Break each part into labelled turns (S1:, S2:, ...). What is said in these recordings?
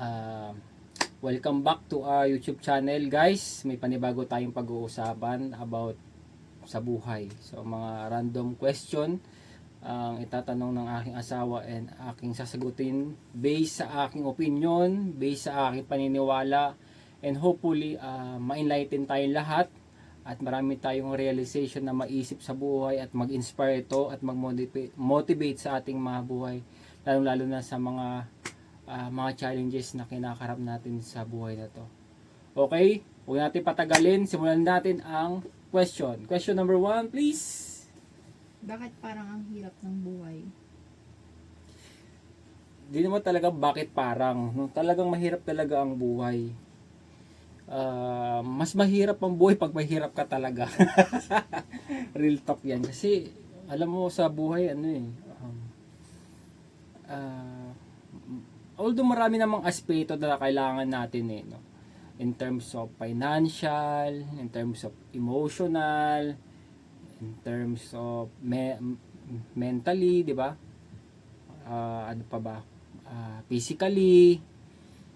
S1: Uh, welcome back to our YouTube channel guys. May panibago tayong pag-uusapan about sa buhay. So mga random question ang itatanong ng aking asawa and aking sasagutin based sa aking opinion, based sa aking paniniwala and hopefully uh, ma-enlighten tayong lahat at marami tayong realization na maisip sa buhay at mag-inspire ito at mag-motivate motivate sa ating mga buhay lalo lalo na sa mga ah, mga challenges na kinakarap natin sa buhay na to. Okay? Huwag natin patagalin. Simulan natin ang question. Question number one, please.
S2: Bakit parang ang hirap ng buhay?
S1: Di naman talaga bakit parang. No, talagang mahirap talaga ang buhay. Ah, mas mahirap ang buhay pag mahirap ka talaga. Real talk yan. Kasi, alam mo sa buhay, ano eh, um, ah, although marami namang aspeto na kailangan natin eh, no? in terms of financial, in terms of emotional, in terms of me- mentally, di ba? Ah, ano pa ba? Ah, physically.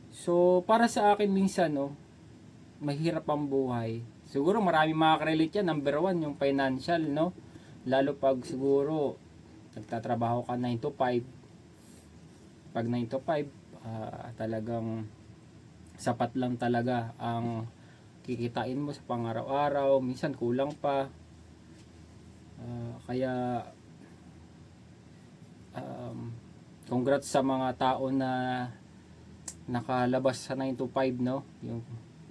S1: So, para sa akin minsan, no, mahirap ang buhay. Siguro marami makaka-relate yan. Number one, yung financial, no? Lalo pag siguro nagtatrabaho ka 9 to 5. Pag 9 to 5, ah, talagang sapat lang talaga ang kikitain mo sa pangaraw-araw. Minsan kulang pa. Ah, kaya um, congrats sa mga tao na nakalabas sa 9 to 5 no yung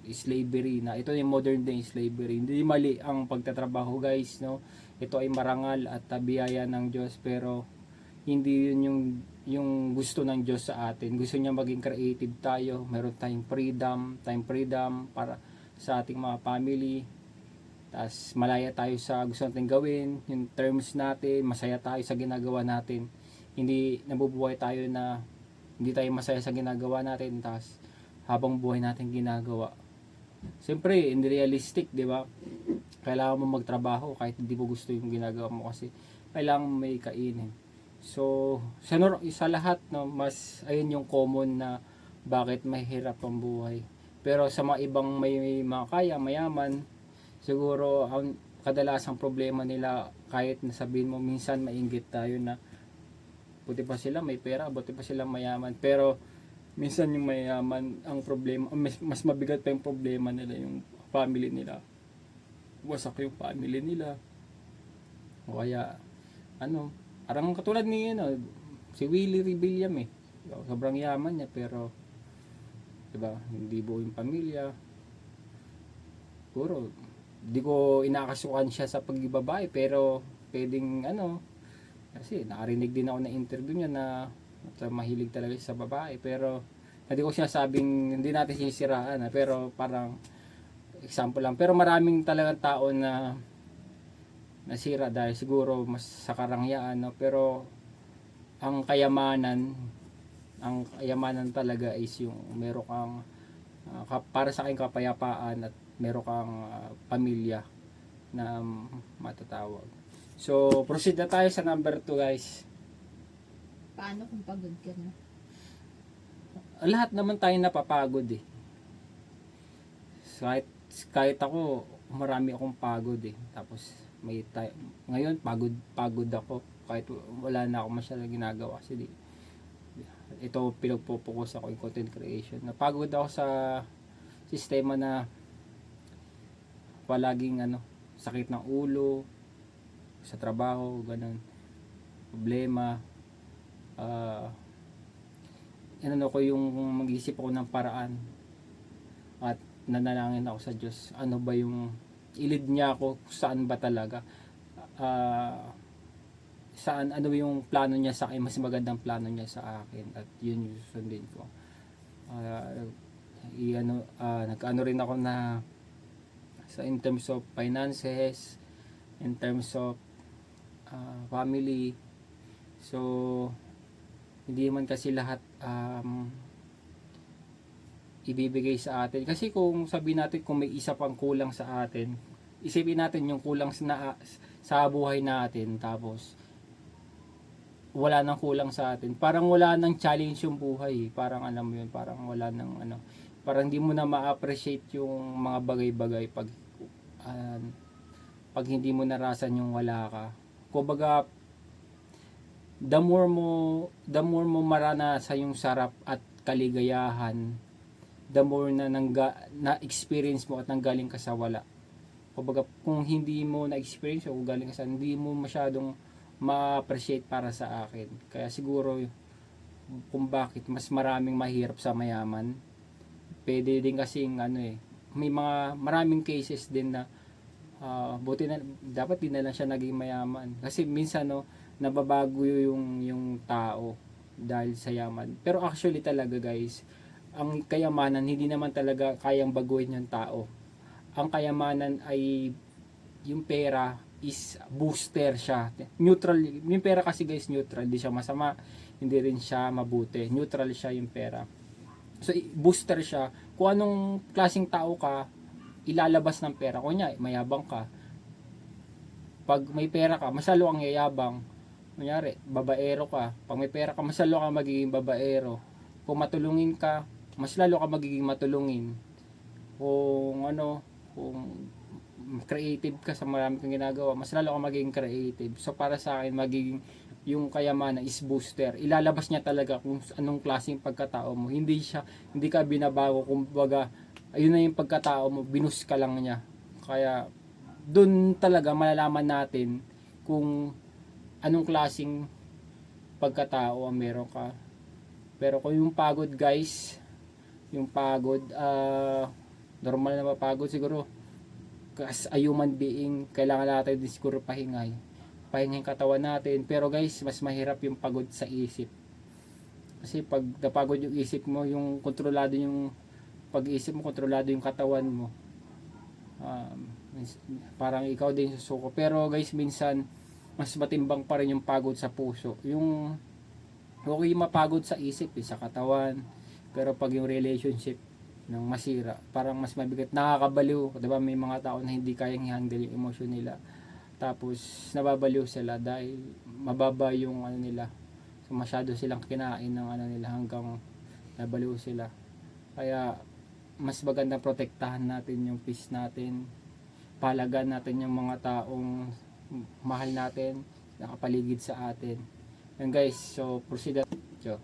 S1: slavery na ito yung modern day slavery hindi mali ang pagtatrabaho guys no ito ay marangal at uh, biyaya ng Diyos pero hindi yun yung yung gusto ng Diyos sa atin. Gusto niya maging creative tayo. Meron tayong freedom tayong freedom para sa ating mga family. Tas malaya tayo sa gusto natin gawin yung terms natin masaya tayo sa ginagawa natin. Hindi nabubuhay tayo na hindi tayo masaya sa ginagawa natin tas habang buhay natin ginagawa. Siyempre hindi realistic di ba? Kailangan mo magtrabaho kahit hindi mo gusto yung ginagawa mo kasi kailangan may kainin so sa, sa lahat no mas ayun yung common na bakit mahirap ang buhay pero sa mga ibang may, may mga kaya mayaman siguro ang kadalasang problema nila kahit nasabihin mo minsan mainggit tayo na buti pa sila may pera, buti pa sila mayaman. Pero minsan yung mayaman ang problema, mas, mas mabigat pa yung problema nila yung family nila. Wasak yung family nila. O kaya ano, parang katulad ni ano, si Willie Rebelliam eh. Sobrang yaman niya pero 'di ba, hindi buo yung pamilya. Siguro di ko inakasukan siya sa pagbabae pero pwedeng ano kasi nakarinig din ako na interview niya na at mahilig talaga siya sa babae pero hindi ko sinasabing hindi natin sinisiraan ha, pero parang example lang pero maraming talagang tao na nasira dahil siguro mas sa karangyaan no? pero ang kayamanan ang kayamanan talaga is yung meron kang ka- para sa akin kapayapaan at meron kang ah, pamilya na um, matatawag So, proceed na tayo sa number 2 guys.
S2: Paano kung pagod ka na?
S1: Lahat naman tayo napapagod eh. Kahit, kahit ako, marami akong pagod eh. Tapos, may tayo, ngayon, pagod, pagod ako. Kahit wala na ako masyadong ginagawa. Kasi di, ito, pinagpo-focus ako in content creation. Napagod ako sa sistema na palaging ano, sakit ng ulo, sa trabaho, ganun. Problema. Ah, inano ko yung mag-isip ako ng paraan at nanalangin ako sa Diyos. Ano ba yung ilid niya ako saan ba talaga? Ah, saan ano yung plano niya sa akin mas magandang plano niya sa akin at yun yung susundin ko Ah, i ano ah, nag-ano rin ako na sa in terms of finances in terms of ah, family so hindi man kasi lahat um, ibibigay sa atin kasi kung sabi natin kung may isa pang kulang sa atin isipin natin yung kulang na, sa buhay natin tapos wala nang kulang sa atin. Parang wala nang challenge yung buhay. eh. Parang alam mo yun, parang wala nang ano. Parang hindi mo na ma-appreciate yung mga bagay-bagay pag ah, pag hindi mo narasan yung wala ka. Kumbaga, the more mo the more mo maranasan yung sarap at kaligayahan, the more na nangga, na experience mo at nanggaling ka sa wala. Kumbaga, kung hindi mo na experience o galing ka sa hindi mo masyadong ma-appreciate para sa akin. Kaya siguro kung bakit mas maraming mahirap sa mayaman. Pwede din kasing ano eh, may mga maraming cases din na ah, buti na dapat din na lang siya naging mayaman. Kasi minsan no, nababago yung yung tao dahil sa yaman. Pero actually talaga guys, ang kayamanan hindi naman talaga kayang baguhin yung tao. Ang kayamanan ay yung pera is booster siya. Neutral, yung pera kasi guys neutral, hindi siya masama, hindi rin siya mabuti. Neutral siya yung pera. So booster siya. Kung anong klaseng tao ka, ilalabas ng pera. Kunya, mayabang ka. Pag may pera ka, mas lalo kang yayabang. Kunyari, babaero ka. Pag may pera ka, mas lalo ka magiging babaero. Kung matulungin ka, mas lalo ka magiging matulungin. Kung ano, kung creative ka sa marami kang ginagawa, mas lalo ka magiging creative. So para sa akin, magiging yung kayamanan is booster. Ilalabas niya talaga kung anong klaseng pagkatao mo. Hindi siya, hindi ka binabago. Kumbaga, ayun na yung pagkatao mo, binus ka lang niya. Kaya, doon talaga malalaman natin kung anong klaseng pagkatao ang meron ka. Pero kung yung pagod guys, yung pagod, ah, normal na mapagod siguro. As a human being, kailangan natin din siguro pahingay. Pahingay yung katawan natin. Pero guys, mas mahirap yung pagod sa isip. Kasi pag napagod yung isip mo, yung kontrolado yung pag-isip mo, kontrolado yung katawan mo. Um, parang ikaw din susuko. Pero guys, minsan, mas matimbang pa rin yung pagod sa puso. Yung okay mapagod sa isip, eh, sa katawan. Pero pag yung relationship ng masira, parang mas mabigat, nakakabaliw. 'Di ba May mga tao na hindi kayang i-handle yung emosyon nila. Tapos nababaliw sila dahil mababa yung ano nila. So, masyado silang kinain ng ano nila hanggang nabaliw sila. Kaya mas maganda protektahan natin yung peace natin. Palagan natin yung mga taong mahal natin, nakapaligid sa atin. And guys, so proceed so,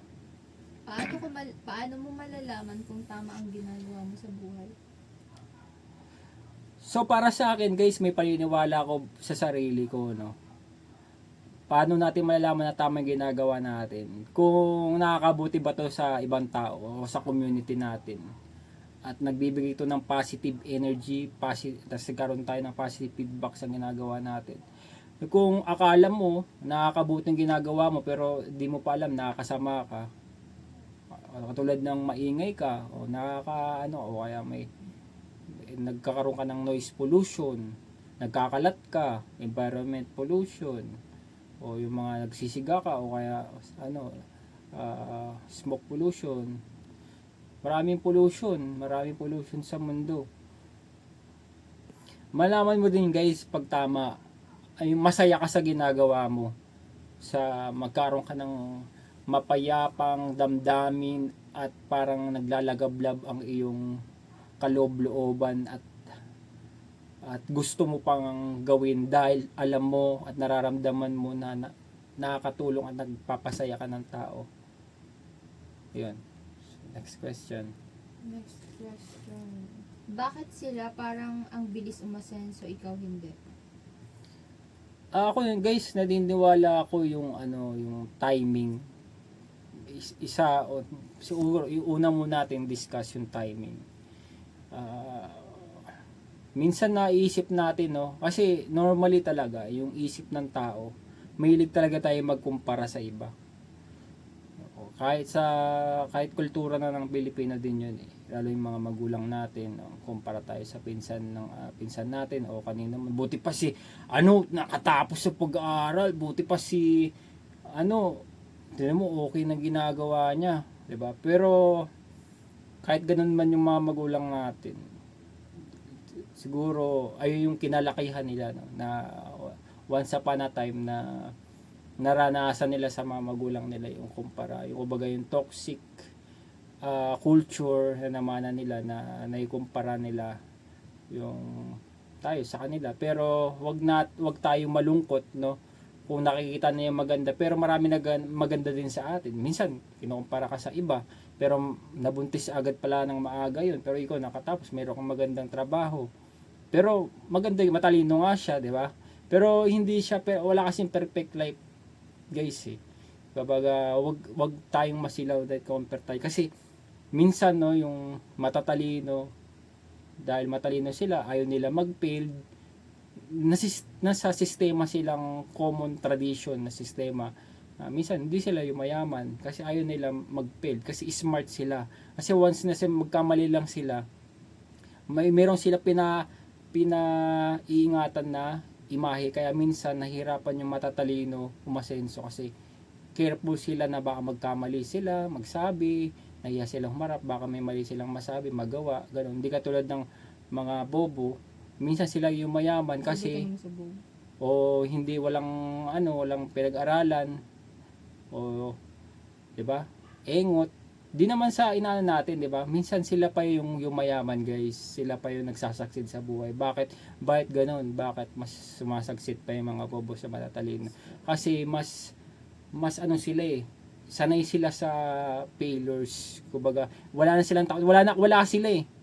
S2: Paano, ko mal- paano mo malalaman kung tama ang ginagawa mo sa buhay?
S1: So para sa akin guys, may paniniwala ko sa sarili ko, no. Paano natin malalaman na tama yung ginagawa natin? Kung nakakabuti ba to sa ibang tao o sa community natin? At nagbibigay ito ng positive energy, positive, tapos nagkaroon tayo ng positive feedback sa ginagawa natin. Kung akala mo nakakabuti yung ginagawa mo pero di mo pa alam nakakasama ka, katulad ng maingay ka o nakaka ano o kaya may nagkakaroon ka ng noise pollution, nagkakalat ka, environment pollution, o yung mga nagsisiga ka, o kaya ano, ah, smoke pollution. Maraming pollution, maraming pollution sa mundo. Malaman mo din guys pag tama, ay masaya ka sa ginagawa mo. Sa magkaroon ka ng mapayapang damdamin at parang naglalagablab ang iyong kaloob-looban at at gusto mo pang gawin dahil alam mo at nararamdaman mo na, na nakakatulong at nagpapasaya ka ng tao. Yun. Next question.
S2: Next question. Bakit sila parang ang bilis umasenso, ikaw hindi?
S1: Ah, ako yun guys, naniniwala ako yung ano, yung timing. Is- Isa o siguro yung una mo natin discuss yung timing. Ah, minsan naisip natin no, kasi normally talaga yung isip ng tao, mahilig talaga tayo magkumpara sa iba. Kahit sa kahit kultura na ng Pilipino din yun eh. Lalo yung mga magulang natin, no, kumpara tayo sa pinsan ng ah, pinsan natin o kanina man buti pa si ano nakatapos sa pag-aaral, buti pa si ano tingnan mo okay na ginagawa niya, ba? Pero kahit ganun man yung mga magulang natin, siguro ay yung kinalakihan nila no, na once upon a time na naranasan nila sa mga magulang nila yung kumpara. Yung kumbaga yung toxic ah, culture na namana nila na naikumpara nila yung tayo sa kanila. Pero wag na wag tayong malungkot no kung nakikita na yung maganda. Pero marami na maganda din sa atin. Minsan kinukumpara ka sa iba pero nabuntis agad pala ng maaga yun. Pero ikaw nakatapos mayroon kang magandang trabaho. Pero maganda matalino nga siya di ba? Pero hindi siya wala kasing perfect life guys eh. Babaga, wag wag tayong masilaw dahil compare tayo. Kasi minsan no yung matatalino dahil matalino sila ayaw nila mag-fail nasis, nasa sistema silang common tradition na sistema. Ah, minsan hindi sila yung mayaman kasi ayaw nila mag-fail kasi smart sila. Kasi once na sila magkamali lang sila may meron sila pina pinaiingatan na imahe. Kaya minsan nahirapan yung matatalino umasenso kasi careful sila na baka magkamali sila magsabi nahiya silang humarap baka may mali silang masabi magawa ganun. Hindi katulad ng mga bobo minsan sila yung mayaman kasi o hindi walang ano walang pinag-aralan o 'di ba? Engot. Di naman sa inaano natin 'di ba? Minsan sila pa yung yung mayaman guys. Sila pa yung nagsasaksid sa buhay. Bakit? Bakit ganoon bakit mas sumasaksit pa yung mga bobo sa matatalino? Kasi mas mas ano sila eh. Sanay sila sa failures. Kumbaga wala na silang takot wala na wala sila eh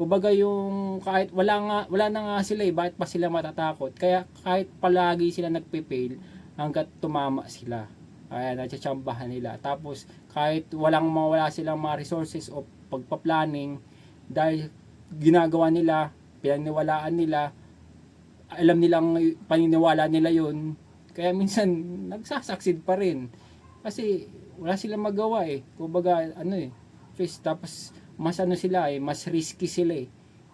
S1: kumbaga yung kahit wala nga wala na nga sila eh bakit pa sila matatakot? Kaya kahit palagi sila nagpe-fail hanggat tumama sila. Kaya natsatsambahan nila. Tapos kahit walang mawala silang mga resources o pagpa-planning dahil ginagawa nila pinaniwalaan nila alam nilang paniniwala nila yun. Kaya minsan nagsasaksid pa rin. Kasi wala silang magawa eh. Kumbaga ano eh Just, tapos mas ano sila eh mas risky sila eh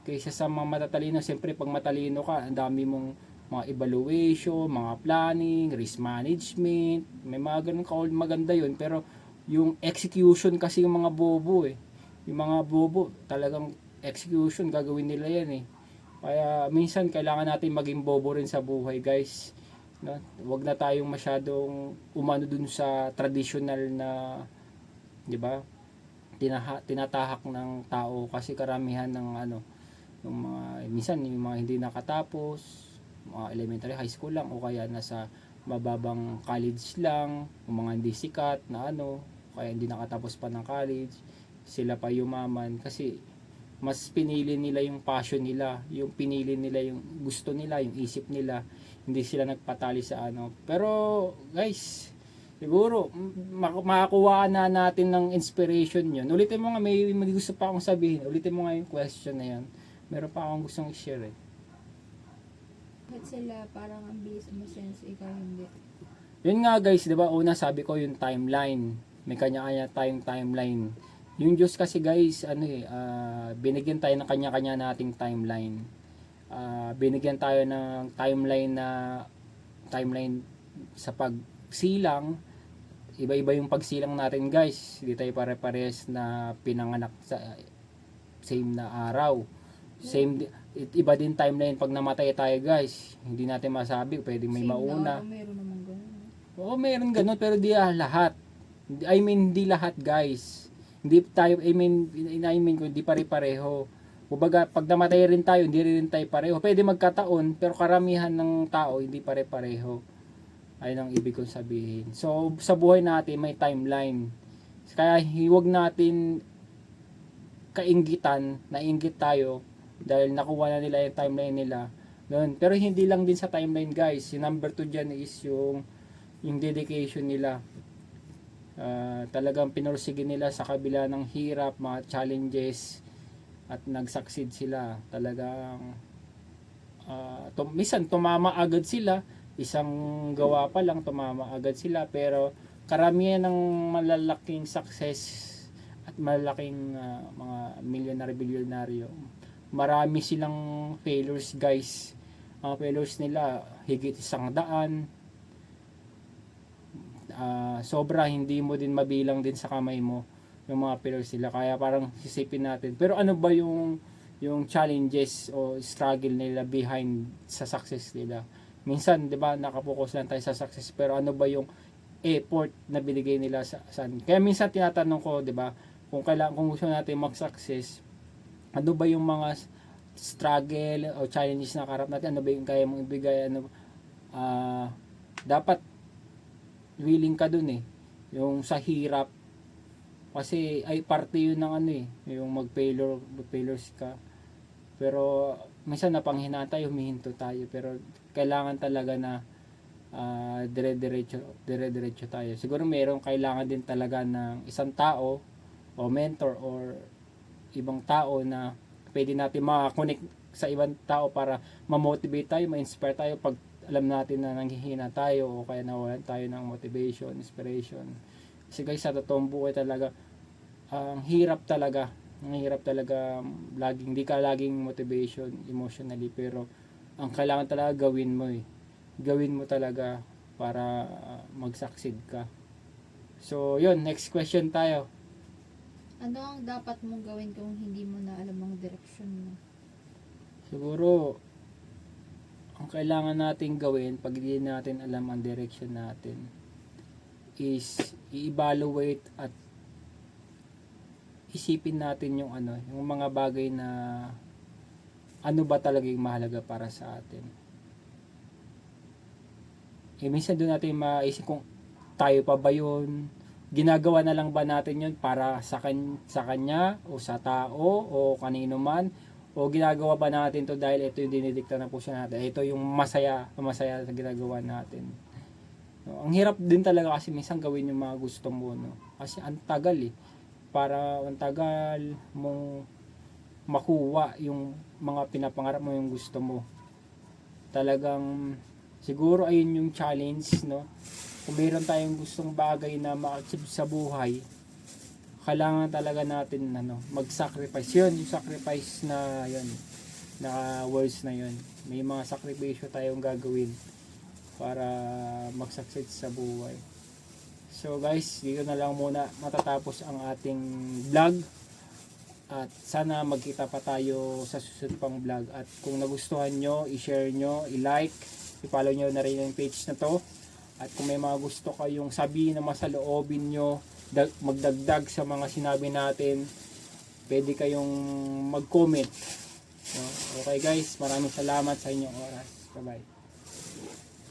S1: kaysa sa mga matatalino. Siyempre pag matalino ka ang dami mong mga evaluation, mga planning, risk management, may mga ganun ka maganda yun. Pero yung execution kasi yung mga bobo eh. Yung mga bobo talagang execution gagawin nila yan eh. Kaya minsan kailangan natin maging bobo rin sa buhay guys. No? wag na tayong masyadong umano dun sa traditional na di ba tinaha, tinatahak ng tao kasi karamihan ng ano yung mga minsan yung mga hindi nakatapos mga elementary high school lang o kaya nasa mababang college lang yung mga hindi sikat na ano kaya hindi nakatapos pa ng college sila pa yumaman kasi mas pinili nila yung passion nila yung pinili nila yung gusto nila yung isip nila hindi sila nagpatali sa ano. Pero guys siguro mak- makakuha na natin ng inspiration yun ulitin mo nga may, may gusto pa akong sabihin ulitin mo nga yung question na yun meron pa akong gustong i-share eh
S2: Bakit sila parang ang bilis umasenso, ikaw hindi?
S1: Yun nga guys, 'di ba? Una sabi ko yung timeline. May kanya-kanya tayong timeline. Yung Diyos kasi guys, ano eh, ah, binigyan tayo ng kanya-kanya nating timeline. Ah, binigyan tayo ng timeline na timeline sa pagsilang. Iba-iba yung pagsilang natin guys. Hindi tayo pare-pares na pinanganak sa same na araw. Same iba din timeline pag namatay tayo guys. Hindi natin masabi, pwedeng may
S2: Same
S1: mauna.
S2: na, meron naman ganun.
S1: Oo, meron ganun pero di ah, lahat. I mean, di lahat guys. Hindi tayo, I mean, I mean, hindi pare-pareho. Kumbaga, pag namatay rin tayo, hindi rin tayo pareho. Pwede magkataon, pero karamihan ng tao, hindi pare-pareho. Ayun ang ibig kong sabihin. So, sa buhay natin, may timeline. Kaya, hiwag natin kainggitan, nainggit tayo, dahil nakuha na nila yung timeline nila. Ganun. Pero hindi lang din sa timeline guys. Yung number 2 dyan is yung yung dedication nila. Ah, talagang pinursige nila sa kabila ng hirap, mga challenges at nag-succeed sila. Talagang ah, tum- minsan tumama agad sila, isang gawa pa lang tumama agad sila pero karamihan ng malalaking success at malalaking ah, mga millionaire bilyonaryo marami silang failures guys. Ang failures nila higit isang daan. Ah, sobra hindi mo din mabilang din sa kamay mo yung mga failures nila. Kaya parang sisipin natin. Pero ano ba yung yung challenges o struggle nila behind sa success nila minsan 'di ba nakapokus lang tayo sa success pero ano ba yung effort na binigay nila sa san. Kaya minsan tinatanong ko, 'di ba, kung kailangan kung gusto natin mag-success, ano ba yung mga struggle o challenges na karap natin, ano ba yung kaya mong ibigay, ano ah dapat willing ka dun eh. Yung sa hirap kasi ay parte yun ng ano eh, yung mag-failure, mag-failures ka. Pero minsan napanghinaan tayo, humihinto tayo, pero kailangan talaga na ah dire-diretso dire-diretso tayo. Siguro mayroong kailangan din talaga ng isang tao o mentor or ibang tao na pwede natin makakonect sa ibang tao para ma-motivate tayo, ma-inspire tayo pag alam natin na nanghihina tayo o kaya nawalan tayo ng motivation, inspiration. Kasi guys, sa totoong buhay talaga, ang hirap talaga. Ang hirap talaga laging, hindi ka laging motivation emotionally pero ang kailangan talaga gawin mo eh. Gawin mo talaga para uh, mag-succeed ka. So, yun, next question tayo.
S2: Ano ang dapat mong gawin kung hindi mo na alam ang direksyon mo?
S1: Siguro, ang kailangan natin gawin pag hindi natin alam ang direction natin is i-evaluate at isipin natin yung ano, yung mga bagay na ano ba talaga yung mahalaga para sa atin. Eh, minsan doon natin maisip kung tayo pa ba yun, ginagawa na lang ba natin yun para sa, kan- sa kanya o sa tao o kanino man? O ginagawa ba natin to dahil ito yung dinidikta na po siya natin? Ito yung masaya masaya sa ginagawa natin. No, ang hirap din talaga kasi minsan gawin yung mga gusto mo no? Kasi ang tagal eh para ang tagal mong makuha yung mga pinapangarap mo yung gusto mo talagang siguro ayun yung challenge no kung meron tayong gustong bagay na ma-achieve sa buhay kailangan talaga natin ano, mag-sacrifice. Yun, yung sacrifice na yun, na words na yun. May mga sakripisyo tayong gagawin para mag-succeed sa buhay. So guys, dito na lang muna matatapos ang ating vlog. At sana magkita pa tayo sa susunod pang vlog. At kung nagustuhan nyo, i-share nyo, i-like, i-follow nyo na rin yung page na to. At kung may mga gusto kayong sabihin na masaloobin nyo, dag, magdagdag sa mga sinabi natin, pwede kayong mag-comment. Okay guys, maraming salamat sa inyong oras. Bye-bye.